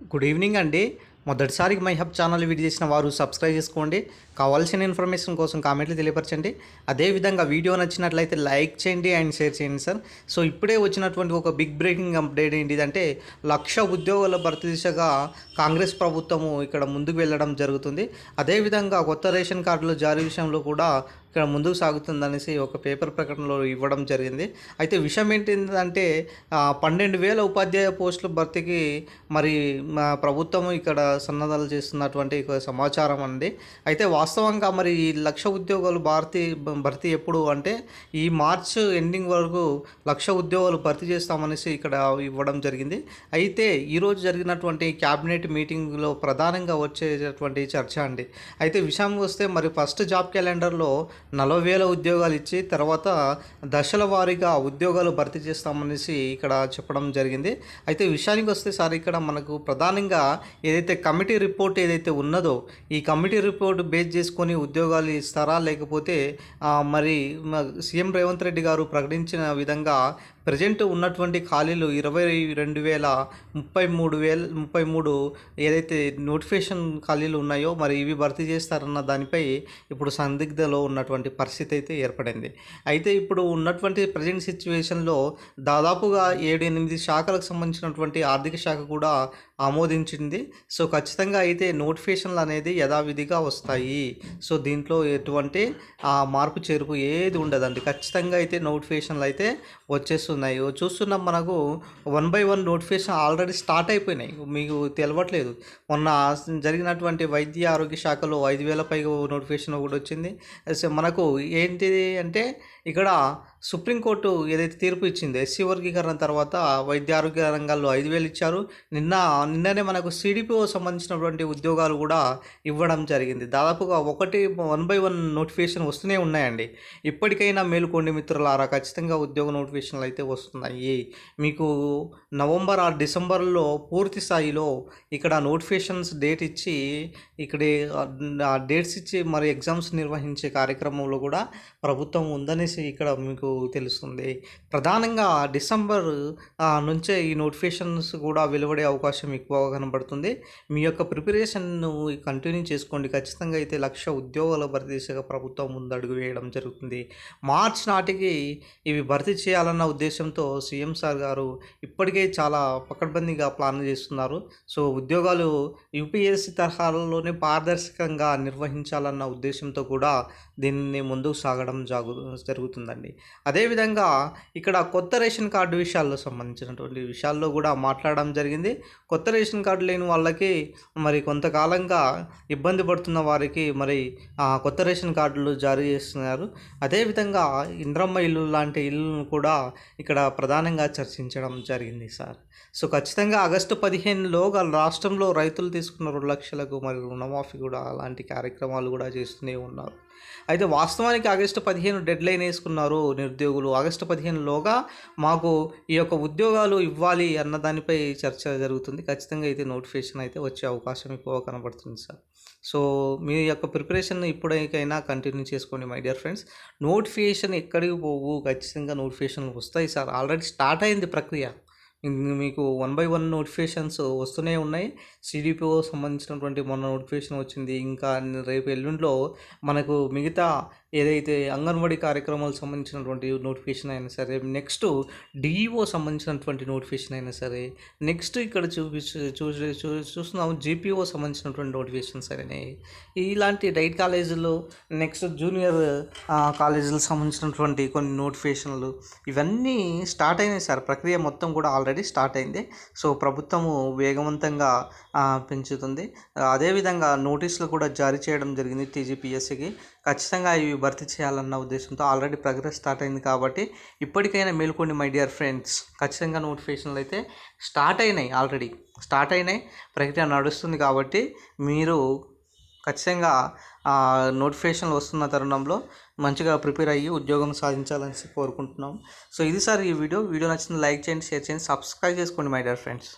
Good evening అండి. మొదటిసారి my hub channel video చేసిన వారు సబ్స్క్రైబ్ చేసుకోండి. కావాల్సిన ఇన్ఫర్మేషన్ కోసం కామెంట్లు తెలియపరచండి. అదేవిధంగా వీడియో నచ్చినట్లయితే లైక్ చేయండి అండ్ షేర్ చేయండి సార్. సో ఇప్పుడే వచ్చినటువంటి ఒక బిగ్ బ్రేకింగ్ అప్డేట్ ఏంటిదంటే లక్ష ఉద్యోగాల భర్తీ దిశగా కాంగ్రెస్ ప్రభుత్వము ఇక్కడ ముందుకు వెళ్ళడం జరుగుతుంది. అదేవిధంగా కొత్త రేషన్ కార్డుల జారీ విషయంలో కూడా ఇక్కడ ముందుకు సాగుతుందనేసి ఒక పేపర్ ప్రకటనలో ఇవ్వడం జరిగింది. అయితే విషయం ఏంటిందంటే పన్నెండు వేల ఉపాధ్యాయ పోస్టుల భర్తీకి మరి మా ప్రభుత్వం ఇక్కడ సన్నద్ధాలు చేస్తున్నటువంటి సమాచారం అండి. అయితే వాస్తవంగా మరి ఈ లక్ష ఉద్యోగాలు భారతీ భర్తీ ఎప్పుడు అంటే ఈ మార్చ్ ఎండింగ్ వరకు లక్ష ఉద్యోగాలు భర్తీ చేస్తామనేసి ఇక్కడ ఇవ్వడం జరిగింది. అయితే ఈరోజు జరిగినటువంటి క్యాబినెట్ మీటింగ్లో ప్రధానంగా వచ్చేటటువంటి చర్చ అండి. అయితే విషయం వస్తే మరి ఫస్ట్ జాబ్ క్యాలెండర్లో నలభై వేల ఉద్యోగాలు ఇచ్చి తర్వాత దశల వారీగా ఉద్యోగాలు భర్తీ చేస్తామనేసి ఇక్కడ చెప్పడం జరిగింది. అయితే విషయానికి వస్తే సార్ ఇక్కడ మనకు ప్రధానంగా ఏదైతే కమిటీ రిపోర్ట్ ఏదైతే ఉన్నదో ఈ కమిటీ రిపోర్ట్ బేస్ చేసుకొని ఉద్యోగాలు ఇస్తారా? లేకపోతే మరి సీఎం రేవంత్ రెడ్డి గారు ప్రకటించిన విధంగా ప్రజెంట్ ఉన్నటువంటి ఖాళీలు ఇరవై రెండు వేల ముప్పై మూడు వేల ముప్పై మూడు ఏదైతే నోటిఫికేషన్ ఖాళీలు ఉన్నాయో మరి ఇవి భర్తీ చేస్తారన్న దానిపై ఇప్పుడు సందిగ్ధలో ఉన్నటువంటి పరిస్థితి అయితే ఏర్పడింది. అయితే ఇప్పుడు ఉన్నటువంటి ప్రజెంట్ సిచ్యువేషన్లో దాదాపుగా ఏడు ఎనిమిది శాఖలకు సంబంధించినటువంటి ఆర్థిక శాఖ కూడా ఆమోదించింది. సో ఖచ్చితంగా అయితే నోటిఫికేషన్లు అనేది యథావిధిగా వస్తాయి. సో దీంట్లో ఎటువంటి ఆ, మార్పు చేర్పు ఏది ఉండదండి. ఖచ్చితంగా అయితే నోటిఫికేషన్లు అయితే వచ్చేస్తుంది ఓ చూస్తున్నాం మనకు one by one notification already start అయిపోయినాయి. మీకు తెలవట్లేదు. మొన్న జరిగినటువంటి వైద్య ఆరోగ్య శాఖలో ఐదు వేల పైగా నోటిఫికేషన్ కూడా వచ్చింది. మనకు ఏంటిది అంటే ఇక్కడ సుప్రీంకోర్టు ఏదైతే తీర్పు ఇచ్చింది ఎస్సీ వర్గీకరణ తర్వాత వైద్య ఆరోగ్య రంగాల్లో ఐదు వేలు ఇచ్చారు. నిన్న నిన్ననే మనకు సిడిపిఓ సంబంధించినటువంటి ఉద్యోగాలు కూడా ఇవ్వడం జరిగింది. దాదాపుగా ఒకటి వన్ బై వన్ నోటిఫికేషన్ వస్తూనే ఉన్నాయండి. ఇప్పటికైనా మేలుకోండి మిత్రులారా. ఖచ్చితంగా ఉద్యోగ నోటిఫికేషన్లు అయితే వస్తున్నాయి మీకు నవంబర్ ఆ డిసెంబర్లో పూర్తి స్థాయిలో ఇక్కడ నోటిఫికేషన్స్ డేట్ ఇచ్చి ఇక్కడ ఆ డేట్స్ ఇచ్చి మరి ఎగ్జామ్స్ నిర్వహించే కార్యక్రమంలో కూడా ప్రభుత్వం ఉందనేసి ఇక్కడ మీకు తెలుస్తుంది. ప్రధానంగా డిసెంబర్ నుంచే ఈ నోటిఫికేషన్స్ కూడా వెలువడే అవకాశం ఎక్కువగా కనబడుతుంది. మీ యొక్క ప్రిపరేషన్ను కంటిన్యూ చేసుకోండి. ఖచ్చితంగా అయితే లక్ష ఉద్యోగాల భర్తీ దిశగా ప్రభుత్వం ముందు అడుగు వేయడం జరుగుతుంది. మార్చ్ నాటికి ఇవి భర్తీ చేయాలన్న ఉద్దేశం ఉద్దేశంతో సీఎం సార్ గారు ఇప్పటికే చాలా పకడ్బందీగా ప్లాన్ చేస్తున్నారు. సో ఉద్యోగాలు యూపీఎస్సీ తరహాలోనే పారదర్శకంగా నిర్వహించాలన్న ఉద్దేశంతో కూడా దీన్ని ముందుకు సాగడం జాగు జరుగుతుందండి. అదేవిధంగా ఇక్కడ కొత్త రేషన్ కార్డు విషయాల్లో సంబంధించినటువంటి విషయాల్లో కూడా మాట్లాడడం జరిగింది. కొత్త రేషన్ కార్డు లేని వాళ్ళకి మరి కొంతకాలంగా ఇబ్బంది పడుతున్న వారికి మరి కొత్త రేషన్ కార్డులు జారీ చేస్తున్నారు. అదేవిధంగా ఇంద్రమ్మ ఇల్లు లాంటి ఇల్లును కూడా ఇక్కడ ప్రధానంగా చర్చించడం జరిగింది సార్. సో ఖచ్చితంగా ఆగస్టు పదిహేనులోగా రాష్ట్రంలో రైతులు తీసుకున్న రెండు లక్షలకు మరియు రుణమాఫీ కూడా అలాంటి కార్యక్రమాలు కూడా చేస్తూనే ఉన్నారు. అయితే వాస్తవానికి ఆగస్టు పదిహేను డెడ్ లైన్ వేసుకున్నారు నిరుద్యోగులు. ఆగస్టు పదిహేనులోగా మాకు ఈ యొక్క ఉద్యోగాలు ఇవ్వాలి అన్న దానిపై చర్చ జరుగుతుంది. ఖచ్చితంగా అయితే నోటిఫికేషన్ అయితే వచ్చే అవకాశం ఎక్కువ కనబడుతుంది సార్. సో మీ యొక్క ప్రిపరేషన్ ఇప్పటికైనా కంటిన్యూ చేసుకోండి మై డియర్ ఫ్రెండ్స్. నోటిఫికేషన్ ఎక్కడికి పోవు ఖచ్చితంగా నోటిఫికేషన్లు వస్తాయి సార్. ఆల్రెడీ స్టార్ట్ అయింది ప్రక్రియ. మీకు వన్ బై వన్ నోటిఫికేషన్స్ వస్తూనే ఉన్నాయి. సిడిపిఓ సంబంధించినటువంటి మొన్న నోటిఫికేషన్ వచ్చింది. ఇంకా రేపు ఎల్లుండిలో మనకు మిగతా ఏదైతే అంగన్వాడీ కార్యక్రమాలకు సంబంధించినటువంటి నోటిఫికేషన్ అయినా సరే నెక్స్ట్ డిఈఓ సంబంధించినటువంటి నోటిఫికేషన్ అయినా సరే నెక్స్ట్ ఇక్కడ చూపి చూసి చూ- చూస్తున్నాము జీపీఓ సంబంధించినటువంటి నోటిఫికేషన్స్ అయినాయి ఇలాంటి డైట్ కాలేజీలు నెక్స్ట్ జూనియర్ కాలేజీలకు సంబంధించినటువంటి కొన్ని నోటిఫికేషన్లు ఇవన్నీ స్టార్ట్ అయినాయి సార్. ప్రక్రియ మొత్తం కూడా ఆల్రెడీ స్టార్ట్ అయింది. సో ప్రభుత్వము వేగవంతంగా పెంచుతుంది. అదేవిధంగా నోటీసులు కూడా జారీ చేయడం జరిగింది టీజీపీఎస్సీకి ఖచ్చితంగా ఇవి భర్తీ చేయాలన్న ఉద్దేశంతో ఆల్రెడీ ప్రోగ్రెస్ స్టార్ట్ అయింది కాబట్టి ఇప్పటికైనా మేల్కోండి మై డియర్ ఫ్రెండ్స్ ఖచ్చితంగా నోటిఫికేషన్లు అయితే స్టార్ట్ అయినాయి ఆల్రెడీ స్టార్ట్ అయినాయి ప్రక్రియ నడుస్తుంది కాబట్టి మీరు ఖచ్చితంగా నోటిఫికేషన్లు వస్తున్న తరుణంలో మంచిగా ప్రిపేర్ అయ్యి ఉద్యోగం సాధించాలని కోరుకుంటున్నాం. సో ఇది సార్ ఈ వీడియో. వీడియో నచ్చింది లైక్ చేయండి షేర్ చేయండి సబ్స్క్రైబ్ చేసుకోండి మై డియర్ ఫ్రెండ్స్